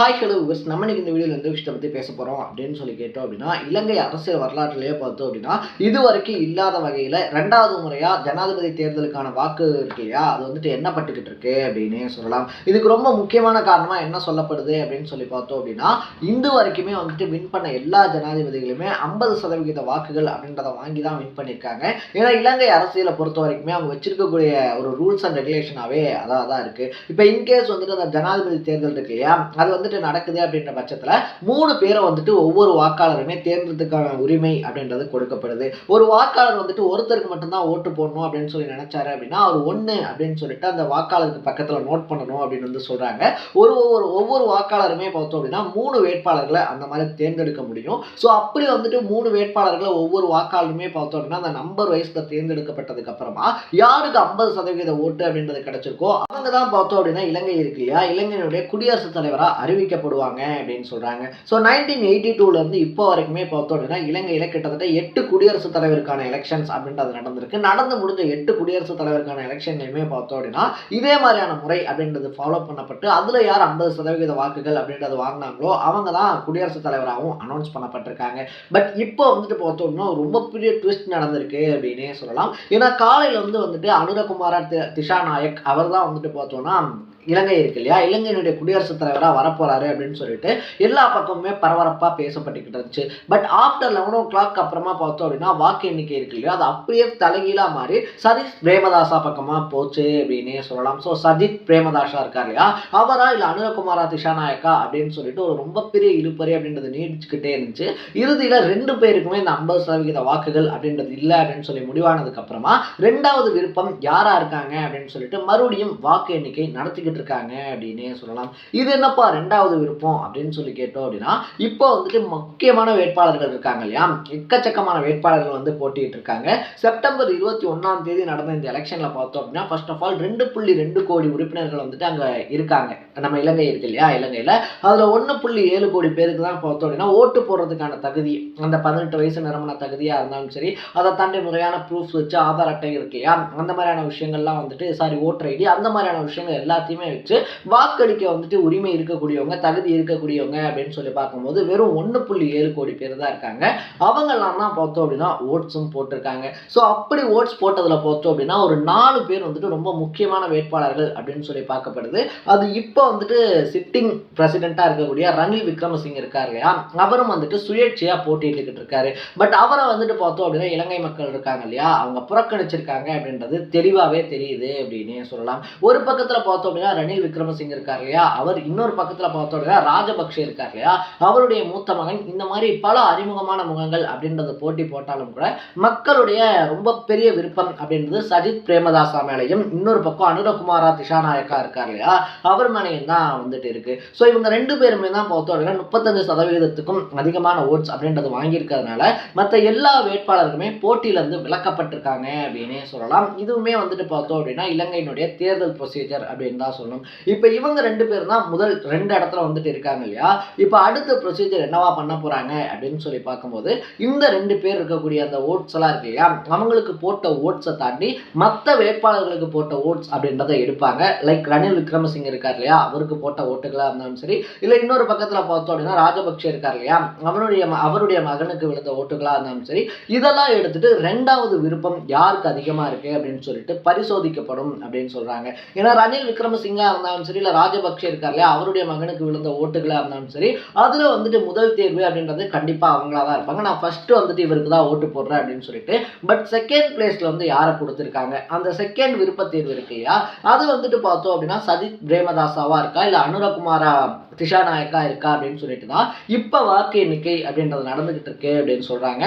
Hi hello viewers நம்ம இன்னைக்கு இந்த வீடியோவில் எந்த விஷயத்தை பற்றி பேச போகிறோம் அப்படின்னு சொல்லி கேட்டோம் அப்படின்னா இலங்கை அரசியல் வரலாற்றிலேயே பார்த்தோம் அப்படின்னா இது வரைக்கும் இல்லாத வகையில் ரெண்டாவது முறையாக ஜனாதிபதி தேர்தலுக்கான வாக்கு இருக்கு இல்லையா அது வந்துட்டு எண்ணப்பட்டுக்கிட்டு இருக்கு அப்படின்னே சொல்லலாம். இதுக்கு ரொம்ப முக்கியமான காரணமாக என்ன சொல்லப்படுது அப்படின்னு சொல்லி பார்த்தோம் அப்படின்னா இந்து வரைக்குமே வந்துட்டு வின் பண்ண எல்லா ஜனாதிபதிகளுமே ஐம்பது சதவிகித வாக்குகள் அப்படின்றத வாங்கி தான் வின் பண்ணியிருக்காங்க. ஏன்னா இலங்கை அரசியலை பொறுத்த வரைக்குமே அவங்க வச்சிருக்கக்கூடிய ஒரு ரூல்ஸ் அண்ட் ரெகுலேஷனாகவே அதாக தான் இருக்குது இப்போ இன்கேஸ் வந்துட்டு அந்த ஜனாதிபதி தேர்தல் இருக்கு இல்லையா? அது வந்துட்டு நடக்குது அப்படின்ற பட்சத்தில் மூணு பேரை வந்துட்டு ஒவ்வொரு வாக்காளருமே தேர்ந்தெடுத்துக்கான உரிமை அப்படின்றது கொடுக்கப்படுது. ஒரு வாக்காளர் வந்துட்டு ஒருத்தருக்கு மட்டும்தான் ஓட்டு போடணும் அப்படின்னு சொல்லி நினைச்சாரு அப்படின்னா அவர் ஒன்று அப்படின்னு சொல்லிட்டு அந்த வாக்காளருக்கு பக்கத்தில் நோட் பண்ணணும் அப்படின்னு வந்து சொல்கிறாங்க ஒரு ஒவ்வொரு ஒவ்வொரு வாக்காளருமே பார்த்தோம் அப்படின்னா மூணு வேட்பாளர்களை அந்த மாதிரி தேர்ந்தெடுக்க முடியும். ஸோ அப்படி வந்துட்டு மூணு வேட்பாளர்களை ஒவ்வொரு வாக்காளருமே பார்த்தோம் அப்படின்னா அந்த நம்பர் வைஸ்ல தேர்ந்தெடுக்கப்பட்டதுக்கு அப்புறமா யாருக்கு ஐம்பது சதவீத ஓட்டு அப்படின்றது கிடைச்சிருக்கோ அவங்க தான் பார்த்தோம் அப்படின்னா இலங்கை இருக்கு இல்லையா? இலங்கையினுடைய குடியரசுத் தலைவராக அறிவி அறிவிக்கப்படுவாங்க அப்படின்னு சொல்கிறாங்க ஸோ நைன்டீன் எயிட்டி டூலேருந்து இப்போ வரைக்குமே பார்த்தோம் அப்படின்னா இலங்கையில் கிட்டத்தட்ட எட்டு குடியரசுத் தலைவருக்கான எலெக்ஷன்ஸ் அப்படின்றது நடந்திருக்கு. நடந்து முடிஞ்ச எட்டு குடியரசுத் தலைவருக்கான எலெக்ஷன்லையுமே பார்த்தோம் அப்படின்னா இதே மாதிரியான முறை அப்படின்றது ஃபாலோ பண்ணப்பட்டு அதில் யார் ஐம்பது சதவீத வாக்குகள் அப்படின்றது வாங்கினாங்களோ அவங்க தான் குடியரசுத் தலைவராகவும் அனௌன்ஸ் பண்ணப்பட்டிருக்காங்க. பட் இப்போ வந்துட்டு பார்த்தோம்னா ரொம்ப பெரிய ட்விஸ்ட் நடந்திருக்கு அப்படின்னே சொல்லலாம். ஏன்னா காலையில் வந்து வந்துட்டு அனுரகுமாரா தி- திஷா நாயக் அவர் தான் வந்துட்டு பார்த்தோம்னா இலங்கை இருக்கு இல்லையா? இலங்கையினுடைய குடியரசுத் தலைவராக வரப்போறாரு அப்படின்னு சொல்லிட்டு எல்லா பக்கமுமே பரபரப்பாக பேசப்பட்டுக்கிட்டு இருந்துச்சு. But after eleven o'clock அப்புறமா பார்த்தோம் அப்படின்னா வாக்கு எண்ணிக்கை இருக்கு இல்லையா? அது அப்படியே தலைகீழாக மாறி சதீஷ் பிரேமதாசா பக்கமாக போச்சு அப்படின்னே சொல்லலாம். ஸோ சஜித் பிரேமதாசா இருக்கார் இல்லையா? அவரா இல்லை அனுரகுமாரா திஷாநாயக்கா அப்படின்னு சொல்லிட்டு ஒரு ரொம்ப பெரிய இழுப்பறி அப்படின்றது நீடிச்சுக்கிட்டே இருந்துச்சு. இறுதியில் ரெண்டு பேருக்குமே இந்த ஐம்பது சதவிகித வாக்குகள் அப்படின்றது இல்லை அப்படின்னு சொல்லி முடிவானதுக்கு அப்புறமா ரெண்டாவது விருப்பம் யாரா இருக்காங்க அப்படின்னு சொல்லிட்டு மறுபடியும் வாக்கு எண்ணிக்கை நடத்திக்கிட்டு இருக்காங்க அப்படின்னே சொல்லலாம். இது என்னப்பா ரெண்டாவது விருப்பம் அப்படின்னு சொல்லி கேட்டோம் அப்படின்னா இப்போ வந்துட்டு முக்கியமான வேட்பாளர்கள் இருக்காங்க இல்லையா? எக்கச்சக்கமான வேட்பாளர்கள் வந்து போட்டிட்டு இருக்காங்க செப்டம்பர் இருபத்தி ஒன்றாம் தேதி நடந்த இந்த எலெக்ஷன்ல பார்த்தோம் அப்படின்னா ஃபர்ஸ்ட் ஆஃப் ஆல் ரெண்டு புள்ளி ரெண்டு கோடி உறுப்பினர்கள் வந்துட்டு அங்கே இருக்காங்க. நம்ம இலங்கை இருக்கு இல்லையா? இலங்கையில். அதில் ஒன்று புள்ளி ஏழு கோடி பேருக்கு தான் பார்த்தோம் அப்படின்னா ஓட்டு போடுறதுக்கான தகுதி அந்த பதினெட்டு வயசு நிரம்பின தகுதியாக இருந்தாலும் சரி அதை தாண்டி முறையான ப்ரூஃப் வச்சு ஆதார் அட்டை இருக்கு இல்லையா? அந்த மாதிரியான விஷயங்கள்லாம் வந்துட்டு சாரி ஓட்டர் ஐடி அந்த மாதிரியான விஷயங்கள் எல்லாத்தையுமே வச்சு வாக்களிக்க வந்துட்டு உரிமை இருக்கக்கூடியவங்க தகுதி இருக்கக்கூடியவங்க அப்படின்னு சொல்லி பார்க்கும்போது வெறும் ஒன்று புள்ளி ஏழு கோடி பேர் தான் இருக்காங்க. அவங்கெல்லாம் தான் பார்த்தோம் அப்படின்னா ஓட்ஸும் போட்டிருக்காங்க. ஸோ அப்படி ஓட்ஸ் போட்டதில் பார்த்தோம் அப்படின்னா ஒரு நாலு பேர் வந்துட்டு ரொம்ப முக்கியமான வேட்பாளர்கள் அப்படின்னு சொல்லி பார்க்கப்படுது. அது இப்போ வந்துட்டு சிட்டிங் பிரசிடெண்ட்டாக இருக்கக்கூடிய ரணில் விக்ரமசிங்க இருக்கார் இல்லையா? அவரும் வந்துட்டு சுயேட்சையாக போட்டியிட்டுக்கிட்டு இருக்காரு. பட் அவரை வந்துட்டு பார்த்தோம் அப்படின்னா இலங்கை மக்கள் இருக்காங்க இல்லையா? அவங்க புறக்கணிச்சிருக்காங்க அப்படின்றது தெளிவாகவே தெரியுது அப்படின்னே சொல்லலாம். ஒரு பக்கத்தில் பார்த்தோம் அப்படின்னா ரணில் விக்ரமசிங்க இருக்கார் இல்லையா? அவர் இன்னொரு பக்கத்தில் பார்த்தோம் அப்படின்னா ராஜபக்ஷே இருக்கார் இல்லையா? அவருடைய மூத்த மகன் இந்த மாதிரி பல அறிமுகமான முகங்கள் அப்படின்றத போட்டி போட்டாலும் கூட மக்களுடைய ரொம்ப பெரிய விருப்பம் அப்படின்றது சஜித் பிரேமதாசா மேலையும் இன்னொரு பக்கம் அனுரகுமாரா திஷாநாயக்கா இருக்கார் இல்லையா? அவர் மேலையும் தான் வந்துட்டு இருக்கு. ஸோ இவங்க ரெண்டு பேருமே தான் பார்த்தோம் அப்படின்னா முப்பத்தஞ்சு சதவீதத்துக்கும் அதிகமான ஓட்ஸ் அப்படின்றது வாங்கியிருக்கிறதுனால மற்ற எல்லா வேட்பாளருக்குமே போட்டியிலேருந்து விலக்கப்பட்டிருக்காங்க அப்படின்னே சொல்லலாம். இதுவுமே வந்துட்டு பார்த்தோம் அப்படின்னா இலங்கையினுடைய தேர்தல் ப்ரொசீஜர் அப்படின்னு தான் சொல்லணும். இப்போ இவங்க ரெண்டு பேர் தான் முதல் ரெண்டு இடத்துல வந்துட்டு இருக்காங்க இல்லையா? இப்போ அடுத்த ப்ரொசீஜர் என்னவா பண்ண போறாங்க அப்படின்னு சொல்லி பார்க்கும்போது இந்த ரெண்டு பேர் இருக்கக்கூடிய அந்த ஓட்ஸ் எல்லாம் இருக்கு இல்லையா? அவங்களுக்கு போட்ட ஓட்ஸை தாண்டி மற்ற வேட்பாளர்களுக்கு போட்ட ஓட்ஸ் அப்படின்றத எடுப்பாங்க. லைக் ரணில் விக்ரமசிங்க இருக்கார் இல்லையா? அவருக்கு போட்ட ஓட்டுகளா இருந்தாலும் சரி இல்லை இன்னொரு பக்கத்தில் பார்த்தோம் அப்படின்னா ராஜபக்சே இருக்கார் இல்லையா? அவருடைய அவருடைய மகனுக்கு விழுந்த ஓட்டுகளா இருந்தாலும் சரி இதெல்லாம் எடுத்துட்டு ரெண்டாவது விருப்பம் யாருக்கு அதிகமா இருக்கு அப்படின்னு சொல்லிட்டு பரிசோதிக்கப்படும் அப்படின்னு சொல்றாங்க. ஏன்னா ரணில் விக்ரமசிங் இருந்தாலும் சரி இல்லை ராஜபக்ஷ இருக்கார் இல்லையா அவருடைய மகனுக்கு விழுந்த ஓட்டுகளாக இருந்தாலும் சரி அதில் வந்துட்டு முதல் தேர்வு அப்படின்றது கண்டிப்பாக அவங்களா தான் இருப்பாங்க. நான் ஃபஸ்ட்டு வந்துட்டு இவருக்கு தான் ஓட்டு போடுறேன் அப்படின்னு சொல்லிட்டு பட் செகண்ட் பிளேஸில் வந்து யாரை கொடுத்துருக்காங்க? அந்த செகண்ட் விருப்ப தேர்வு இருக்கு இல்லையா அது வந்துட்டு பார்த்தோம் அப்படின்னா சஜித் பிரேமதாசாவா இருக்கா இல்லை அனுரகுமாரா திஷா நாயக்கா இருக்கா அப்படின்னு சொல்லிட்டு தான் இப்போ வாக்கு எண்ணிக்கை அப்படின்றது நடந்துகிட்டு இருக்கு அப்படின்னு சொல்றாங்க.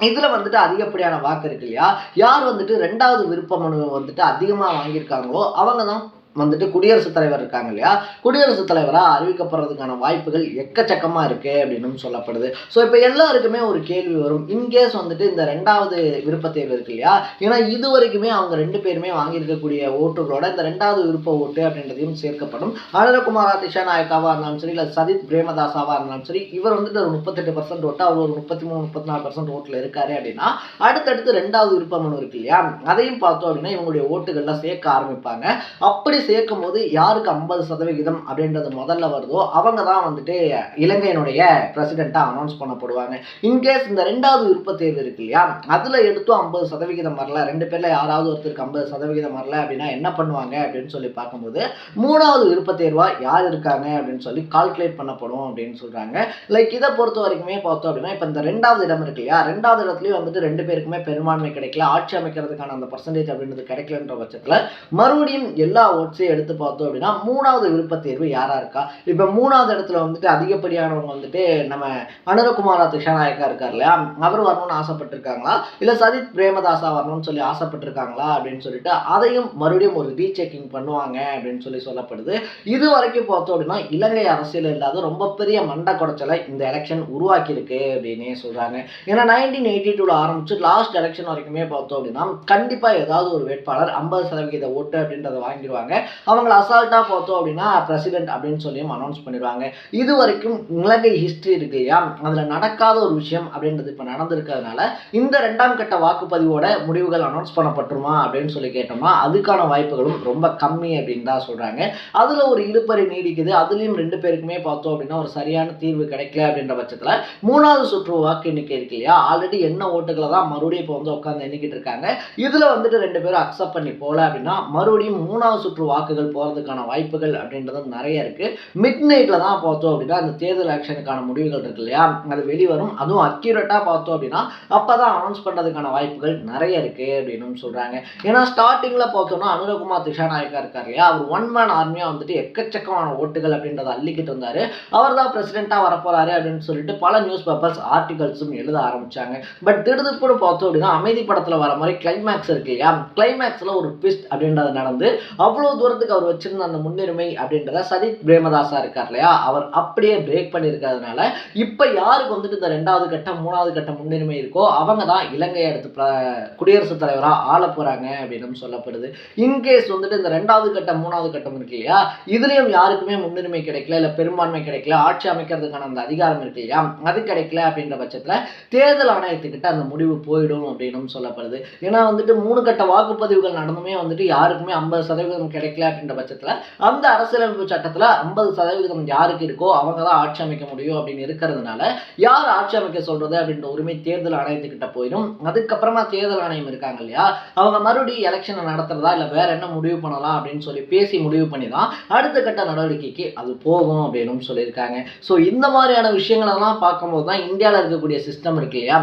இதில் வந்துட்டு அதிகப்படியான வாக்கு இருக்கு இல்லையா யார் வந்துட்டு ரெண்டாவது விருப்ப மனு வந்துட்டு அதிகமாக வாங்கியிருக்காங்களோ அவங்க தான் வந்துட்டு குடியரசுத் தலைவர் இருக்காங்க இல்லையா? குடியரசுத் தலைவராக அறிவிக்கப்படுறதுக்கான வாய்ப்புகள் எக்கச்சக்கமாக இருக்குது அப்படின்னு சொல்லப்படுது. ஸோ இப்போ எல்லாருக்குமே ஒரு கேள்வி வரும். இன்கேஸ் வந்துட்டு இந்த ரெண்டாவது விருப்ப தேர்வு இருக்கு இல்லையா? ஏன்னா இது வரைக்குமே அவங்க ரெண்டு பேருமே வாங்கியிருக்கக்கூடிய ஓட்டுகளோட இந்த ரெண்டாவது விருப்ப ஓட்டு அப்படின்றதையும் சேர்க்கப்படும். அழகுமாரா திஷா நாயக்காவாக இருந்தாலும் சரி இல்லை சதித் பிரேமதாசாவாக இருந்தாலும் சரி இவர் வந்துட்டு ஒரு முப்பத்தெட்டு பர்சன்ட் ஓட்டு அவர் ஒரு முப்பத்தி மூணு முப்பத்தி நாலு பர்சன்ட் ஓட்டில் இருக்காரு அப்படின்னா அடுத்தடுத்து ரெண்டாவது விருப்ப மனு இருக்கு இல்லையா? அதையும் பார்த்தோம் அப்படின்னா இவங்களுடைய ஓட்டுகள்லாம் சேர்க்க ஆரம்பிப்பாங்க. அப்படி சேர்க்கும் போது யாருக்கு ஐம்பது சதவிகிதம் அப்படின்றது முதல்ல வருதோ அவங்க தான் வந்துட்டு இலங்கையினுடைய பிரசிடெண்ட்டாக அனௌன்ஸ் பண்ணப்படுவாங்க. இன்கேஸ் இந்த ரெண்டாவது விருப்ப தேர்வு இருக்கு இல்லையா அதில் எடுத்தும் ஐம்பது சதவிகிதம் வரல ரெண்டு பேரில் யாராவது ஒருத்தருக்கு ஐம்பது சதவிகிதம் வரல அப்படின்னா என்ன பண்ணுவாங்க அப்படின்னு சொல்லி பார்க்கும்போது மூணாவது விருப்ப தேர்வாக யார் இருக்காங்க அப்படின்னு சொல்லி கால்குலேட் பண்ணப்படும் அப்படின்னு சொல்கிறாங்க லைக் இதை பொறுத்த வரைக்குமே பார்த்தோம் அப்படின்னா இப்போ இந்த ரெண்டாவது இடம் இருக்கு இல்லையா ரெண்டாவது இடத்துலையும் வந்துட்டு ரெண்டு பேருக்குமே பெரும்பான்மை கிடைக்கல ஆட்சி அமைக்கிறதுக்கான அந்த பர்சன்டேஜ் அப்படின்றது கிடைக்கலன்ற பட்சத்தில் மறுபடியும் எல்லா ஓட்ஸையும் எடுத்து பார்த்தோம் அப்படின்னா மூணாவது விருப்ப தேர்வு யாராக இருக்கா? இப்போ மூணாவது இடத்துல வந்துட்டு அதிகப்படியானவங்க வந்துட்டு நம்ம அனுரகுமாரா திஷாநாயக்கா இருக்கார் இல்லையா? அவர் வரணும்னு ஆசைப்பட்டிருக்காங்களா? இல்லை சஜித் பிரேமதாசா வரணும்னு சொல்லி ஆசைப்பட்டிருக்காங்களா? அப்படின்னு சொல்லிட்டு அதையும் மறுபடியும் ஒரு ரீசெக்கிங் பண்ணுவாங்க அப்படின்னு சொல்லி சொல்லப்படுது. இது வரைக்கும் பார்த்தோம் அப்படின்னா இலங்கை அரசியல் இல்லாத ரொம்ப பெரிய மண்டை குடைச்சலை இந்த எலெக்ஷன் உருவாக்கியிருக்கு அப்படின்னே சொல்கிறாங்க ஏன்னா நைன்டீன் எயிட்டி டூவில் ஆரம்பிச்சு லாஸ்ட் எலெக்ஷன் வரைக்குமே பார்த்தோம் அப்படின்னா கண்டிப்பாக ஏதாவது ஒரு வேட்பாளர் ஐம்பது சதவிகித ஓட்டு அப்படின்றத வாங்கிடுவாங்க. அவங்கள அசால்ட்டா பார்த்தோம் அப்படின்னா பிரசிடென்ட் அப்படின்னு சொல்லியும் அனௌன்ஸ் பண்ணிடுவாங்க. இது வரைக்கும் இலங்கை ஹிஸ்ட்ரி இருக்கு இல்லையா? அதுல நடக்காத ஒரு விஷயம் அப்படின்றது இப்போ நடந்திருக்கிறதுனால இந்த ரெண்டாம் கட்ட வாக்குப்பதிவோட முடிவுகள் அனௌன்ஸ் பண்ணப்பட்டுருமா அப்படின்னு சொல்லி கேட்டோம்னா அதுக்கான வாய்ப்புகளும் ரொம்ப கம்மி அப்படின்னு தான் சொல்றாங்க. அதுல ஒரு இழுப்பறி நீடிக்குது. அதுலயும் ரெண்டு பேருக்குமே பார்த்தோம் அப்படின்னா ஒரு சரியான தீர்வு கிடைக்கல அப்படின்ற பட்சத்துல மூணாவது சுற்று வாக்கு எண்ணிக்கை இருக்கு இல்லையா? ஆல்ரெடி என்ன ஓட்டுகளை தான் மறுபடியும் இப்போ வந்து உட்காந்து எண்ணிக்கிட்டு இருக்காங்க. இதுல வந்துட்டு ரெண்டு பேரும் அக்செப்ட் பண்ணி போல அப்படின்னா மறுபடியும் மூணாவது சுற்று வாக்குகள் போகிறதுக்கான வாய்ப்புகள் அப்படின்றது நிறைய இருக்குது மிட் நைட்டில் தான் பார்த்தோம் அப்படின்னா அந்த தேர்தல் ஆக்ஷனுக்கான முடிவுகள் இருக்கு இல்லையா? அது வெளிவரும். அதுவும் அக்யூரேட்டாக பார்த்தோம் அப்படின்னா அப்போ தான் அனௌன்ஸ் பண்ணுறதுக்கான வாய்ப்புகள் நிறைய இருக்குது அப்படின்னு சொல்கிறாங்க ஏன்னா ஸ்டார்டிங்கில் பார்த்தோம்னா அனுரகுமார் திஷாநாயக்கா இருக்கார் இல்லையா? அவர் ஒன் மேன் ஆர்மியாக வந்துட்டு எக்கச்சக்கமான ஓட்டுகள் அப்படின்றத அள்ளிக்கிட்டு இருந்தார். அவர் தான் பிரசிடென்ட்டா வரப்போறாரு அப்படின்னு சொல்லிட்டு பல நியூஸ் பேப்பர்ஸ் ஆர்டிகல்ஸும் எழுத ஆரம்பித்தாங்க பட் திடுதுப்புன்னு பார்த்தோம் அப்படின்னா அமைதி படத்தில் வர மாதிரி கிளைமேக்ஸ் இருக்கு இல்லையா? கிளைமேக்ஸில் ஒரு ட்விஸ்ட் அப்படின்றது நடந்து அவ்வளோ அவ்வளவு தூரத்துக்கு அவர் வச்சிருந்த அந்த முன்னுரிமை அப்படின்றத சதித் பிரேமதாசா இருக்கார் இல்லையா? அவர் அப்படியே பிரேக் பண்ணியிருக்கிறதுனால இப்போ யாருக்கு வந்துட்டு இந்த ரெண்டாவது கட்டம் மூணாவது கட்ட முன்னுரிமை இருக்கோ அவங்க தான் இலங்கையை அடுத்து குடியரசுத் தலைவராக ஆள போறாங்க அப்படின்னு சொல்லப்படுது. இன்கேஸ் வந்துட்டு இந்த ரெண்டாவது கட்டம் மூணாவது கட்டம் இருக்கு இல்லையா? இதுலேயும் யாருக்குமே முன்னுரிமை கிடைக்கல இல்லை பெரும்பான்மை கிடைக்கல ஆட்சி அமைக்கிறதுக்கான அந்த அதிகாரம் இருக்கு இல்லையா? அது கிடைக்கல அப்படின்ற பட்சத்தில் தேர்தல் ஆணையத்துக்கிட்ட அந்த முடிவு போயிடும் அப்படின்னு சொல்லப்படுது. ஏன்னா வந்துட்டு மூணு கட்ட வாக்குப்பதிவுகள் நடந்துமே வந்துட்டு யாருக்குமே ஐம்பது சதவீதம் கிடைக்கல அப்படின்ற பட்சத்தில் அந்த அரசியலமைப்பு சட்டத்தில் ஐம்பது சதவீதம் யாருக்கு இருக்கோ அவங்க தான் ஆட்சி அமைக்க முடியும் அப்படின்னு இருக்கிறதுனால யார் ஆட்சி அமைக்க சொல்றது அப்படின்ற உரிமை தேர்தல் ஆணையத்துக்கிட்ட போயிடும். அதுக்கப்புறமா தேர்தல் ஆணையம் இருக்காங்க இல்லையா? அவங்க மறுபடியும் எலெக்ஷனை நடத்துறதா இல்லை வேற என்ன முடிவு பண்ணலாம் அப்படின்னு சொல்லி பேசி முடிவு பண்ணி தான் அடுத்த கட்ட நடவடிக்கைக்கு அது போகும் அப்படின்னு சொல்லியிருக்காங்க. ஸோ இந்த மாதிரியான விஷயங்களெல்லாம் பார்க்கும்போது தான் இந்தியாவில் இருக்கக்கூடிய சிஸ்டம் இருக்கு இல்லையா?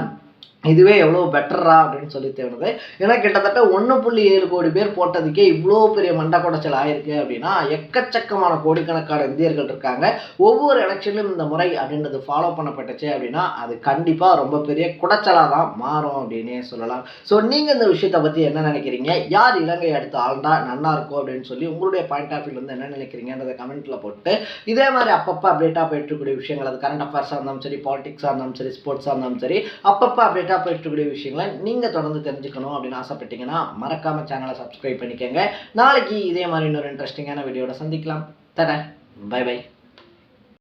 இதுவே எவ்வளோ பெட்டரா அப்படின்னு சொல்லி தேடுது ஏன்னா கிட்டத்தட்ட ஒன்று புள்ளி ஏழு கோடி பேர் போட்டதுக்கே இவ்வளோ பெரிய மண்டை குடைச்சல் ஆயிருக்கு அப்படின்னா எக்கச்சக்கமான கோடிக்கணக்கான இந்தியர்கள் இருக்காங்க. ஒவ்வொரு எலெக்ஷன்லையும் இந்த முறை அப்படின்றது ஃபாலோ பண்ணப்பட்டுச்சு அப்படின்னா அது கண்டிப்பாக ரொம்ப பெரிய குடைச்சலாக தான் மாறும் அப்படின்னே சொல்லலாம். ஸோ நீங்கள் இந்த விஷயத்தை பற்றி என்ன நினைக்கிறீங்க? யார் இலங்கை அடுத்து ஆழ்ந்தா நல்லா இருக்கும் அப்படின்னு சொல்லி உங்களுடைய பாயிண்ட் ஆஃப் வியூலேருந்து என்ன நினைக்கிறீங்கன்றதை கமெண்ட்டில் போட்டு இதே மாதிரி அப்பப்போ அப்டேட்டாக போயிட்டு இருக்கக்கூடிய விஷயங்கள் அது கரண்ட் அஃபேர்ஸாக இருந்தாலும் சரி பாலிடிக்ஸாக இருந்தாலும் சரி ஸ்போர்ட்ஸாக இருந்தாலும் சரி அப்பப்போ அப்டேட்டாக போயிட்டு இருக்கக்கூடிய விஷயங்களை நீங்கள் தொடர்ந்து தெரிஞ்சுக்கணும் அப்படின்னு ஆசைப்பட்டீங்கன்னா மறக்காம சேனலை சப்ஸ்கிரைப் பண்ணிக்கோங்க. நாளைக்கு இதே மாதிரி இன்னொரு இன்ட்ரெஸ்டிங்கான வீடியோட சந்திக்கலாம். தட பை பை